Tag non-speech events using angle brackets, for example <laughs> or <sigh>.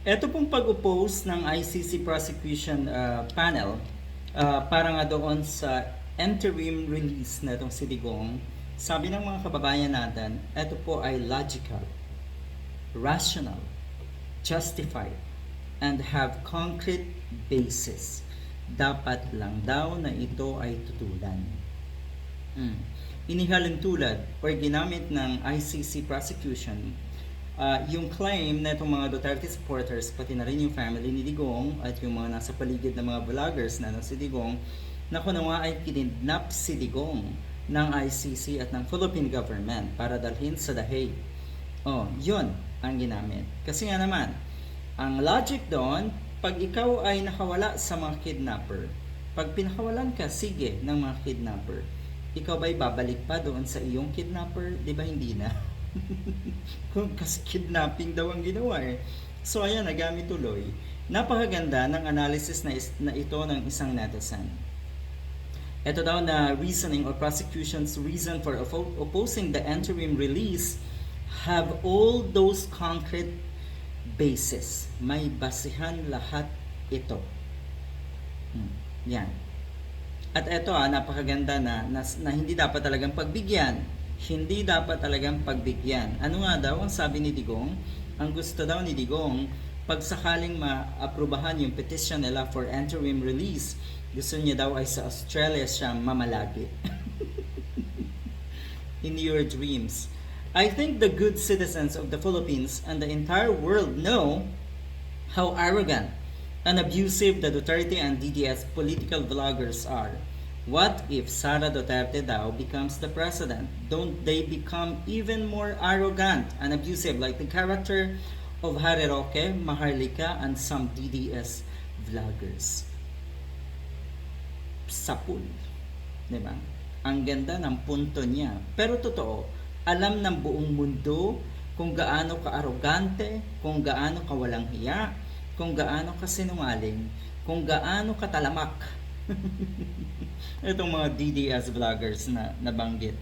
Ito pong pag-oppose ng ICC prosecution uh, panel uh, para nga doon sa interim release na itong si Digong, sabi ng mga kababayan natin, ito po ay logical, rational, justified, and have concrete basis. Dapat lang daw na ito ay tutulan. Mm. Inihalin tulad or ginamit ng ICC prosecution uh, yung claim na itong mga Duterte supporters, pati na rin yung family ni Digong at yung mga nasa paligid ng mga vloggers na no, si Digong, na kung nga ay kinidnap si Digong ng ICC at ng Philippine government para dalhin sa The Hague. Oh, yun ang ginamit. Kasi nga naman, ang logic doon, pag ikaw ay nakawala sa mga kidnapper, pag pinakawalan ka, sige, ng mga kidnapper, ikaw ba'y babalik pa doon sa iyong kidnapper? Di ba hindi na? <laughs> <laughs> Kung kasi kidnapping daw ang ginawa eh. So ayan, nagamit tuloy. Napakaganda ng analysis na, is, na ito ng isang netizen. Ito daw na reasoning or prosecution's reason for oppo- opposing the interim release have all those concrete basis. May basihan lahat ito. Hmm, Yan. At ito ah, napakaganda na, na, na hindi dapat talagang pagbigyan. Hindi dapat talagang pagbigyan. Ano nga daw ang sabi ni Digong? Ang gusto daw ni Digong, pag sakaling maaprubahan yung petition nila for interim release, gusto niya daw ay sa Australia siya mamalagi. <laughs> In your dreams. I think the good citizens of the Philippines and the entire world know how arrogant and abusive the Duterte and DDS political vloggers are. What if Sara Duterte daw becomes the president? Don't they become even more arrogant and abusive like the character of Harry Roque, Maharlika, and some DDS vloggers? Sapul. Di ba? Ang ganda ng punto niya. Pero totoo, alam ng buong mundo kung gaano ka-arogante, kung gaano ka walang hiya, kung gaano ka sinungaling, kung gaano ka talamak. Itong mga DDS vloggers na nabanggit.